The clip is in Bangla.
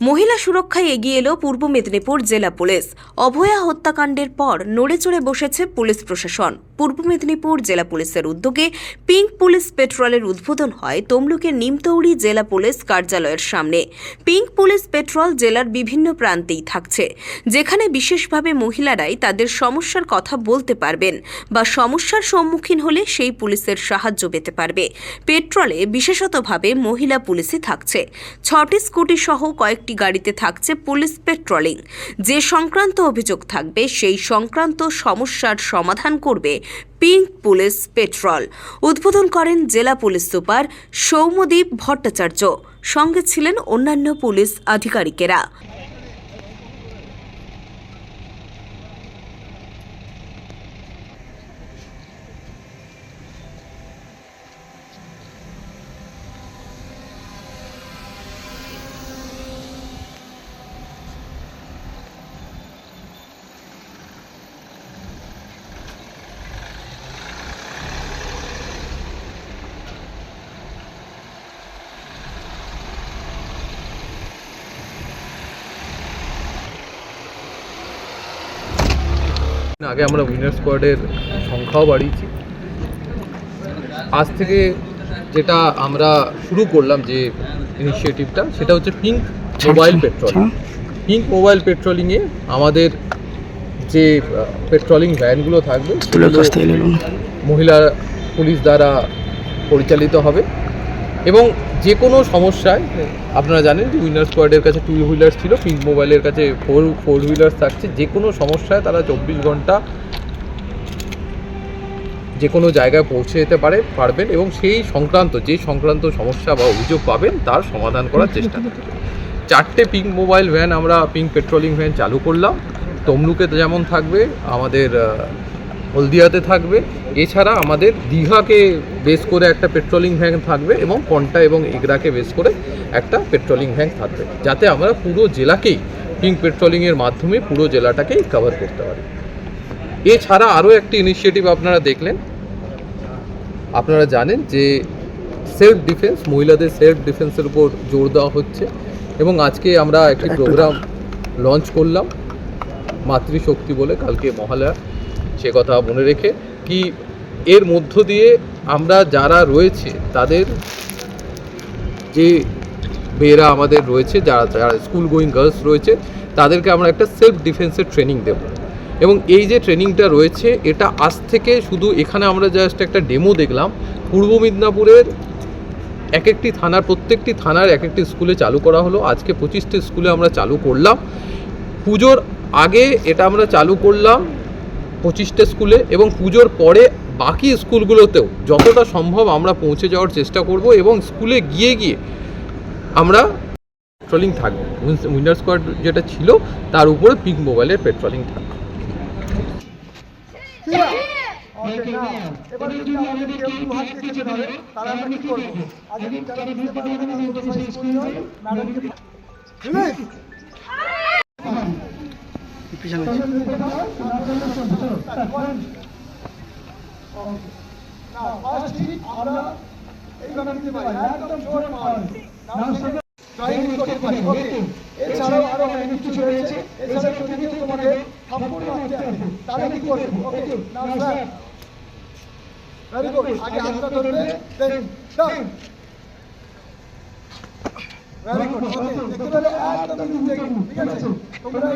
মহিলা সুরক্ষায় এগিয়ে এলো পূর্ব মেদিনীপুর জেলা পুলিশ। অভয়া হত্যাকাণ্ডের পর নড়ে চড়ে বসেছে পুলিশ প্রশাসন। পূর্ব মেদিনীপুর জেলা পুলিশের উদ্যোগে পিঙ্ক পুলিশ পেট্রোলের উদ্বোধন হয় তমলুকের নিমতৌড়ি জেলা পুলিশ কার্যালয়ের সামনে। পিঙ্ক পুলিশ পেট্রোল জেলার বিভিন্ন প্রান্তেই থাকছে, যেখানে বিশেষভাবে মহিলারাই তাদের সমস্যার কথা বলতে পারবেন বা সমস্যার সম্মুখীন হলে সেই পুলিশের সাহায্য পেতে পারবে। পেট্রোলে বিশেষতভাবে মহিলা পুলিশই থাকছে। ছটি স্কুটি সহ কয়েকটি গাড়িতে থাকছে পুলিশ পেট্রোলিং। যে সংক্রান্ত অভিযোগ থাকবে, সেই সংক্রান্ত সমস্যার সমাধান করবে পিঙ্ক পুলিশ পেট্রোল। উদ্বোধন করেন জেলা পুলিশ সুপার সৌম্যদীপ ভট্টাচার্য। সঙ্গে ছিলেন অন্যান্য পুলিশ আধিকারিকেরা। আগে আমরা উইনার স্কোয়াডের সংখ্যাও বাড়িয়েছি। আজ থেকে যেটা আমরা শুরু করলাম যে ইনিশিয়েটিভটা সেটা হচ্ছে pink mobile patrol pink mobile পেট্রোলিংয়ে আমাদের যে পেট্রোলিং ভ্যানগুলো থাকবে মহিলা পুলিশ দ্বারা পরিচালিত হবে। এবং যে কোনো সমস্যায়, আপনারা জানেন যে উইনার স্কোয়াডের কাছে টু হুইলার্স ছিল পিঙ্ক মোবাইলের কাছে ফোর ফোর হুইলার্স থাকছে। যে কোনো সমস্যায় তারা চব্বিশ ঘণ্টা যে কোনো জায়গায় পৌঁছে যেতে পারে, পারবেন এবং সেই সংক্রান্ত, যে সংক্রান্ত সমস্যা বা অভিযোগ পাবেন, তার সমাধান করার চেষ্টা করবেন। চারটে পিঙ্ক মোবাইল ভ্যান আমরা পিঙ্ক পেট্রোলিং ভ্যান চালু করলাম। তমলুকে যেমন থাকবে, আমাদের হলদিয়াতে থাকবে। এছাড়া আমাদের দীঘাকে বেস করে একটা পেট্রোলিং ভ্যান থাকবে এবং কন্টা এবং এগরাকে বেস করে একটা পেট্রোলিং ভ্যান থাকবে। যাতে আমরা পুরো জেলাকেই পিঙ্ক পেট্রোলিংয়ের মাধ্যমে পুরো জেলাটাকেই কভার করতে পারি। এছাড়া আরও একটি ইনিশিয়েটিভ আপনারা দেখলেন। আপনারা জানেন যে সেলফ ডিফেন্স মহিলাদের সেলফ ডিফেন্সের উপর জোর দেওয়া হচ্ছে এবং আজকে আমরা একটি প্রোগ্রাম লঞ্চ করলাম। মাতৃশক্তি বলে কালকে মহালয়া। সে কথা মনে রেখে কি এর মধ্য দিয়ে আমরা যারা রয়েছে, তাদের যে মেয়েরা আমাদের রয়েছে, যারা যারা স্কুল গোয়িং গার্লস রয়েছে, তাদেরকে আমরা একটা সেলফ ডিফেন্সের ট্রেনিং দেবো। এবং এই যে ট্রেনিংটা রয়েছে, এটা আজ থেকে শুধু এখানে আমরা জাস্ট একটা ডেমো দেখলাম। পূর্ব মিদনাপুরের এক একটি থানার, প্রত্যেকটি থানার এক একটি স্কুলে চালু করা হলো। আজকে পঁচিশটি স্কুলে আমরা চালু করলাম। পুজোর আগে এটা আমরা চালু করলাম। পঁচিশটা স্কুলে এবং পুজোর পরে বাকি স্কুলগুলোতেও যতটা সম্ভব আমরা পৌঁছে যাওয়ার চেষ্টা করব এবং স্কুলে গিয়ে গিয়ে আমরা পেট্রোলিং থাকবে। উইনার স্কোয়াড যেটা ছিল, তার উপরে পিঙ্ক মোবাইলের পেট্রোলিং থাকবে। ওকে এছাড়াও আরও অনেক কিছু রয়েছে। এছাড়াও যদি তোমাকে থাপ্পড় মারতে আসে তাহলে কি করবে? Okay now sir very good আগে হাতটা ধরবে দেন ডান ভেরি গুড ওকে দেখতে একদম ঠিক আছে? একটু